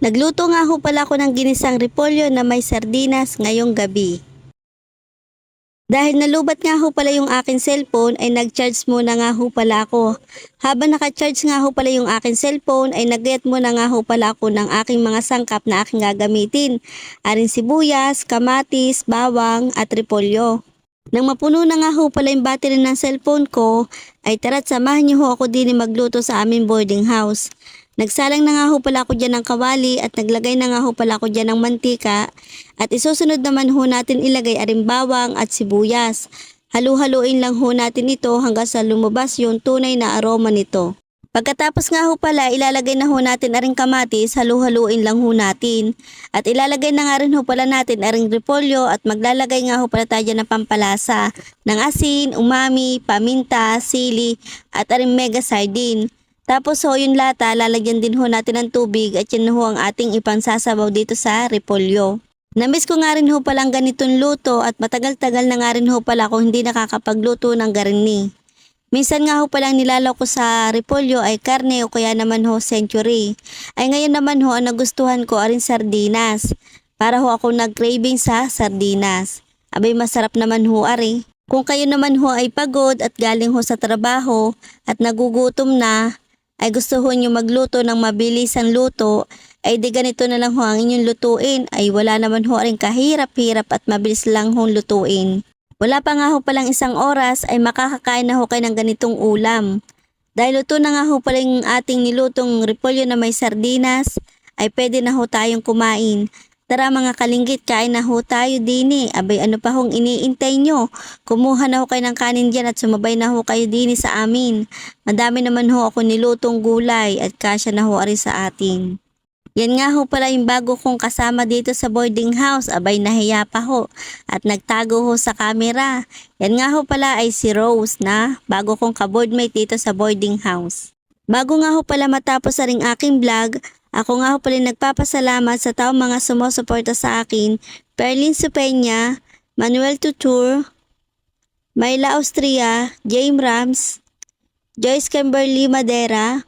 Nagluto nga ho pala ako ng ginisang repolyo na may sardinas ngayong gabi. Dahil nalubat nga ho pala yung akin cellphone ay nag-charge muna nga ho pala ako. Habang naka-charge nga ho pala yung akin cellphone ay nag muna nga ho pala ako ng aking mga sangkap na aking gagamitin. Aring sibuyas, kamatis, bawang at repolyo. Nang mapuno na nga ho pala yung battery ng cellphone ko, ay tara't samahan niyo ho ako din magluto sa aming boarding house. Nagsalang na nga ho pala ako dyan ng kawali at naglagay na nga ho pala ako dyan ng mantika at isusunod naman ho natin ilagay aring bawang at sibuyas. Halu-haluin lang ho natin ito hanggang sa lumabas yung tunay na aroma nito. Pagkatapos nga ho pala, ilalagay na ho natin aring kamatis, halu-haluin lang ho natin. At ilalagay na nga rin ho pala natin aring repolyo at maglalagay nga ho pala tayo ng pampalasa ng asin, umami, paminta, sili at aring mega sardine. Tapos ho yung lata, lalagyan din ho natin ng tubig at yun ho ang ating ipangsasabaw dito sa repolyo. Namiss ko nga rin ho palang ganitong luto at matagal-tagal na nga rin ho pala ako hindi nakakapagluto ng garni. Minsan nga ho palang nilalaw ko sa repolyo ay karne o kaya naman ho century. Ay ngayon naman ho ang nagustuhan ko arin sardinas. Para ho ako nag-craving sa sardinas. Abay masarap naman ho ari. Kung kayo naman ho ay pagod at galing ho sa trabaho at nagugutom na, ay gusto ho nyo magluto ng mabilisang luto, ay di ganito na lang ho ang inyong lutuin, ay wala naman ho rin kahirap-hirap at mabilis lang ho lutuin. Wala pa nga ho palang isang oras ay makakakain na ho kayo ng ganitong ulam. Dahil luto na nga ho pala ating nilutong repolyo na may sardinas, ay pwede na ho tayong kumain. Tara mga kalinggit, kain na ho tayo dini. Abay ano pa hong iniintay nyo? Kumuha na ho kayo ng kanin dyan at sumabay na ho kayo dini sa amin. Madami naman ho ako nilutong gulay at kasya na ho ari sa atin. Yan nga ho pala yung bago kong kasama dito sa boarding house. Abay nahiya pa ho at nagtago ho sa camera. Yan nga ho pala ay si Rose na bago kong kaboardmate dito sa boarding house. Bago nga ho pala matapos sa ring aking vlog, ako nga ho pala nagpapasalamat sa taong mga sumusuporta sa akin, Perlin Supenya, Manuel Tutur, Myla Austria, James Rams, Joyce Kimberly Madera,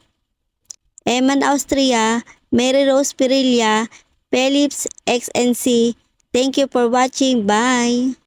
Eman Austria, Mary Rose Pirilla, Philips XNC. Thank you for watching. Bye!